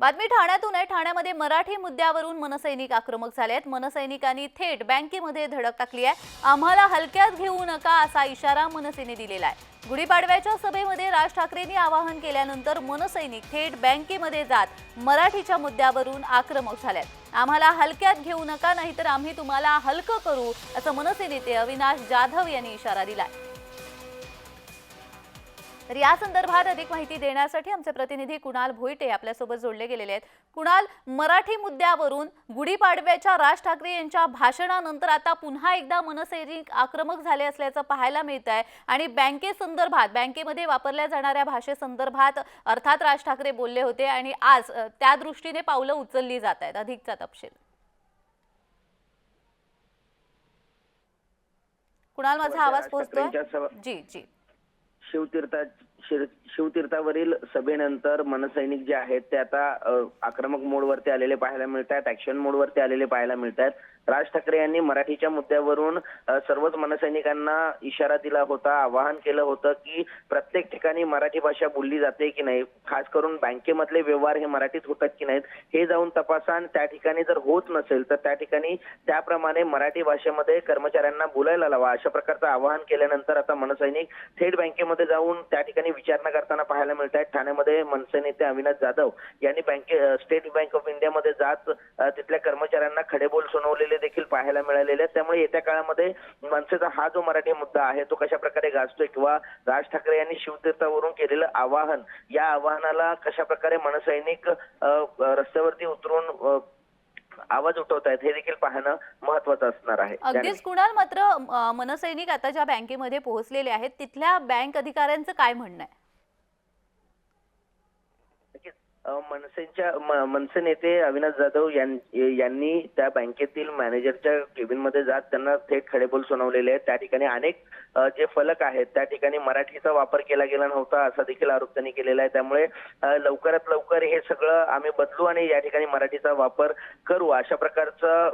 बातमी ठाण्यातून आहे. ठाण्यामध्ये मराठी मुद्द्यावरून मनसैनिक आक्रमक झाले आहेत. मनसैनिकांनी थेट बँकेमध्ये धडक टाकली आहे. आम्हाला हलक्यात घेऊ नका असा इशारा मनसेने दिलेला आहे. गुढीपाडव्याच्या सभेमध्ये राज ठाकरेंनी आवाहन केल्यानंतर मनसैनिक थेट बँकेमध्ये जात मराठीच्या मुद्द्यावरून आक्रमक झाल्यात आम्हाला हलक्यात घेऊ नका नाहीतर आम्ही तुम्हाला हलकं करू असं मनसे नेते अविनाश जाधव यांनी इशारा दिलाय. तर या संदर्भात अधिक माहिती देण्यासाठी आमचे प्रतिनिधी कुणाल भोईटे आपल्यासोबत जोडले गेलेले आहेत. कुणाल मराठी मुद्द्यावरून गुढीपाडव्याच्या राज ठाकरे यांच्या भाषणानंतर आता पुन्हा एकदा मनसैनिक आक्रमक झाले असल्याचं पाहायला मिळत आहे आणि बँकेसंदर्भात बँकेमध्ये वापरल्या जाणाऱ्या भाषेसंदर्भात अर्थात राज ठाकरे बोलले होते आणि आज त्या दृष्टीने पावलं उचलली जात आहेत. अधिकचा तपशील. कुणाल माझा आवाज राज पोहोचतोय? जी जी. शिवतीर्था शिर- शिवतीर्थावरील सभेनंतर मनसैनिक जे आहेत ते आता आक्रमक मोडवरती आलेले पाहायला मिळत आहेत ऍक्शन मोडवरती आलेले पाहायला मिळत आहेत राज ठाकरे यांनी मराठीच्या मुद्द्यावरून सर्वच मनसैनिकांना इशारा दिला होता आवाहन केलं होतं की प्रत्येक ठिकाणी मराठी भाषा बोलली जाते की नाही खास करून बँकेमधले व्यवहार हे मराठीत होतात की नाहीत हे जाऊन तपासा आणि त्या ठिकाणी जर होत नसेल तर त्या ठिकाणी त्याप्रमाणे मराठी भाषेमध्ये कर्मचाऱ्यांना बोलायला लावा. अशा प्रकारचं आवाहन केल्यानंतर आता मनसैनिक थेट बँकेमध्ये जाऊन त्या ठिकाणी विचारणा करताना पाहायला मिळत आहेत ठाण्यामध्ये मनसे नेते अविनाश जाधव यांनी बँके स्टेट बँक ऑफ इंडियामध्ये जात तिथल्या कर्मचाऱ्यांना खडेबोल सुनावलेले देखील पाहायला मिळालेले आहेत. त्यामुळे येत्या काळामध्ये मनसेचा हा जो मराठी मुद्दा आहे तो कशा प्रकारे गाजतोय किंवा राज ठाकरे यांनी शिवतीर्थावरून केलेलं आवाहन या आवाहनाला कशा प्रकारे मनसैनिक रस्त्यावरती उतरून आवाज उठवत आहेत. हे देखील पाहणं महत्वाचं असणार आहे. अगदीच. कुणाल मात्र मनसैनिक आता ज्या बँकेमध्ये पोहोचलेले आहेत तिथल्या बँक अधिकाऱ्यांचं काय म्हणणं आहे? मनसेच्या मनसे नेते अविनाश जाधव यांनी त्या बँकेतील मॅनेजरच्या केबिनमध्ये जात त्यांना थेट खडेबोल सुनावलेले आहेत. त्या ठिकाणी अनेक जे फलक आहेत त्या ठिकाणी मराठीचा वापर केला गेला नव्हता असा देखील आरोप त्यांनी केलेला आहे. त्यामुळे लवकरात लवकर हे सगळं आम्ही बदलू आणि या ठिकाणी मराठीचा वापर करू. अशा प्रकारचं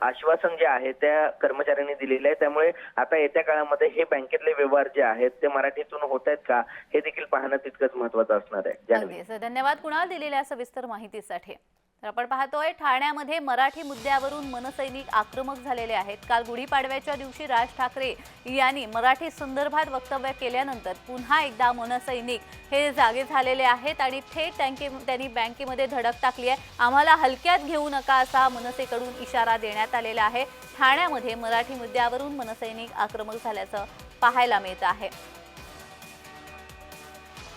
आश्वासन जे आहे त्या कर्मचाऱ्यांनी दिलेलं आहे. त्यामुळे आता येत्या काळामध्ये हे बँकेतले व्यवहार जे आहेत ते मराठीतून होत आहेत का हे देखील पाहणं तितकंच महत्वाचं असणार आहे. धन्यवाद कुणाल दिलेल्या सविस्तर माहितीसाठी. तर आपण पाहतोय ठाण्यामध्ये मराठी मुद्द्यावरून मनसैनिक आक्रमक झालेले आहेत. काल गुढीपाडव्याच्या दिवशी राज ठाकरे यांनी मराठी संदर्भात वक्तव्य केल्यानंतर पुन्हा एकदा मनसैनिक हे जागे झालेले आहेत आणि थेट त्यांके त्यांनी बँकेमध्ये धडक टाकली आहे. आम्हाला हलक्यात घेऊ नका असा मनसेकडून इशारा देण्यात आलेला आहे. ठाण्यामध्ये मराठी मुद्द्यावरून मनसैनिक आक्रमक झाल्याचं पाहायला मिळत आहे.